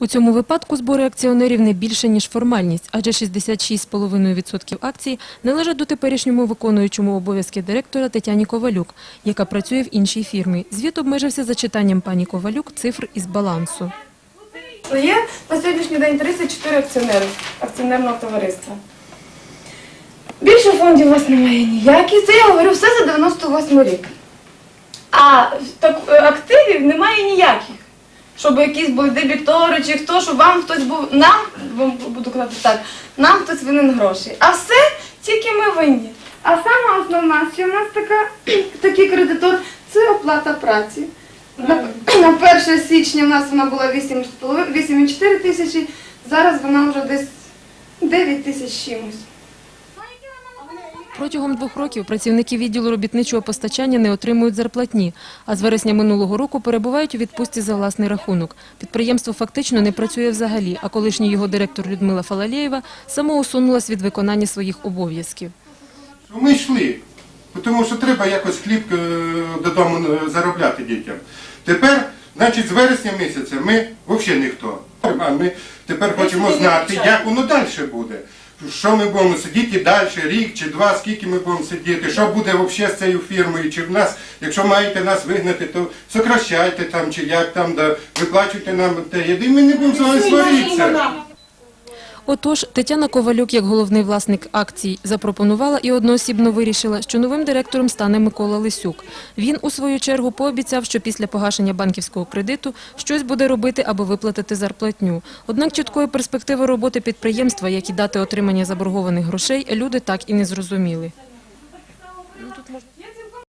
У цьому випадку збори акціонерів не більше, ніж формальність, адже 66,5% акцій належать до теперішньому виконуючому обов'язки директора Тетяні Ковалюк, яка працює в іншій фірмі. Звіт обмежився зачитанням пані Ковалюк цифр із балансу. Є на сьогоднішній день 34 акціонери акціонерного товариства. Більше фондів у вас немає ніяких. Це я говорю все за 98 рік. А е, активів немає ніяких. Щоб якісь були дебітори чи хто, щоб вам хтось був. Нам, буду казати так, нам хтось винен гроші. А все тільки ми винні. А сама основна, що в нас така, такий кредитор, це оплата праці. На, на 1 січня в нас вона була 8,5 8,4 тисячі, зараз вона вже десь 9 тисяч чимось. Протягом двох років працівники відділу робітничого постачання не отримують зарплатні, а з вересня минулого року перебувають у відпустці за власний рахунок. Підприємство фактично не працює взагалі, а колишній його директор Людмила Фалалєєва самоусунулась від виконання своїх обов'язків. Ми йшли, тому що треба якось хліб е, додому е, заробляти дітям. Тепер, значить, з вересня місяця ми взагалі ніхто. А ми тепер хочемо знати, як воно далі буде. Що ми будемо сидіти далі, рік чи два, скільки ми будемо сидіти, що буде взагалі з цією фірмою, чи в нас, якщо маєте нас вигнати, то сокращайте там, чи як там, да, виплачуйте нам те. І ми не будемо з вами сваритися. Отож, Тетяна Ковалюк, як головний власник акцій, запропонувала і одноосібно вирішила, що новим директором стане Микола Лисюк. Він, у свою чергу, пообіцяв, що після погашення банківського кредиту щось буде робити, аби виплатити зарплатню. Однак чіткої перспективи роботи підприємства, як і дати отримання заборгованих грошей, люди так і не зрозуміли. Є